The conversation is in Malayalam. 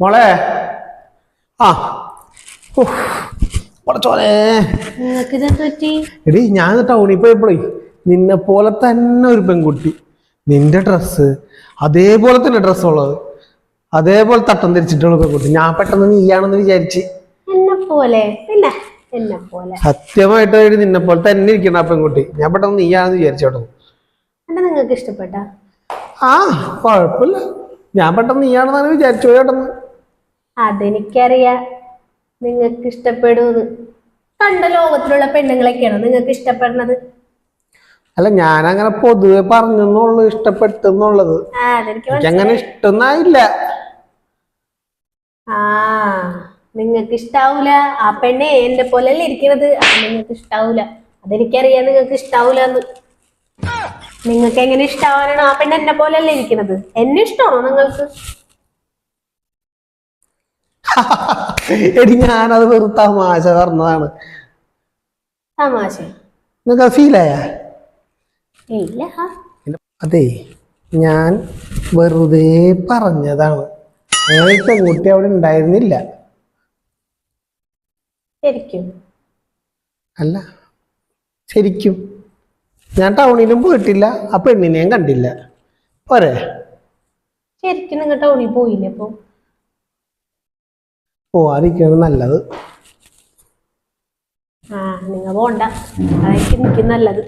മോളെ. ആ. എടി ഞാൻ ടൗണിൽ പോയപ്പോഴേ നിന്നെ പോലെ തന്നെ ഒരു പെൺകുട്ടി. നിന്റെ ഡ്രസ്സ് അതേപോലെ തന്നെ ഡ്രസ്സ് ഉള്ളത്. അതേപോലെ തട്ടം തിരിച്ചിട്ടുള്ള പെൺകുട്ടി. ഞാൻ പെട്ടെന്ന് നീയാണെന്ന് വിചാരിച്ച്. സത്യമായിട്ട് നിന്നെ പോലെ തന്നെ ഇരിക്കണം ആ പെൺകുട്ടി. ഞാൻ പെട്ടെന്ന് നീയാണെന്ന് വിചാരിച്ചോട്ടോ നിങ്ങൾക്ക് ഇഷ്ടപ്പെട്ട ആ കുഴപ്പമില്ല. ഞാൻ പെട്ടെന്ന് നീയാണെന്നാണ് വിചാരിച്ചു ചേട്ടന്ന് അതെനിക്കറിയാം. നിങ്ങൾക്ക് ഇഷ്ടപ്പെടുമെന്ന് കണ്ട ലോകത്തിലുള്ള പെണ്ണുങ്ങളൊക്കെയാണോ നിങ്ങൾക്ക് ഇഷ്ടപ്പെടുന്നത് അല്ല ഞാൻ അങ്ങനെ പൊതുവെ പറഞ്ഞെന്നുള്ളു ഇഷ്ടപ്പെട്ടെന്നുള്ളത്. അങ്ങനെ ഇഷ്ടമൊന്നായില്ല ആ നിങ്ങൾക്ക് ഇഷ്ടാവൂല ആ പെണ്ണെ എന്റെ പോലെയല്ലേ അല്ലേ ഇരിക്കണത്. നിങ്ങൾക്ക് ഇഷ്ടാവൂല അതെനിക്കറിയാം നിങ്ങൾക്ക് ഇഷ്ടാവൂല എന്ന് നിങ്ങൾക്ക് എങ്ങനെ ഇഷ്ടാവാനാണ് ആ പെണ്ണ് എന്നെ പോലെയല്ലേ ഇരിക്കണത്? എന്നെ ഇഷ്ടമാണോ നിങ്ങൾക്ക്? എടി ഞാനത് വെറും തമാശ പറഞ്ഞതാണ്. തമാശ. നിങ്ങൾക്ക് ഫീലായ ഇല്ല. അതെ ഞാൻ വെറുതെ പറഞ്ഞതാണ്. നേരത്തെ കൂട്ടി അവിടെ ഉണ്ടായിരുന്നില്ല. ശരിക്കും. അല്ല ശരിക്കും. ഞാൻ ടൗണിലും പോയിട്ടില്ല ആ പെണ്ണിനെയും കണ്ടില്ല. പോരെ? ശരിക്കും നിങ്ങൾ ടൗണിൽ പോയില്ലേ അപ്പൊ പോവാതിരിക്കുകയാണ് നല്ലത്. ആ നിങ്ങൾ പോണ്ട. അതായിരിക്കും എനിക്ക് നല്ലത്.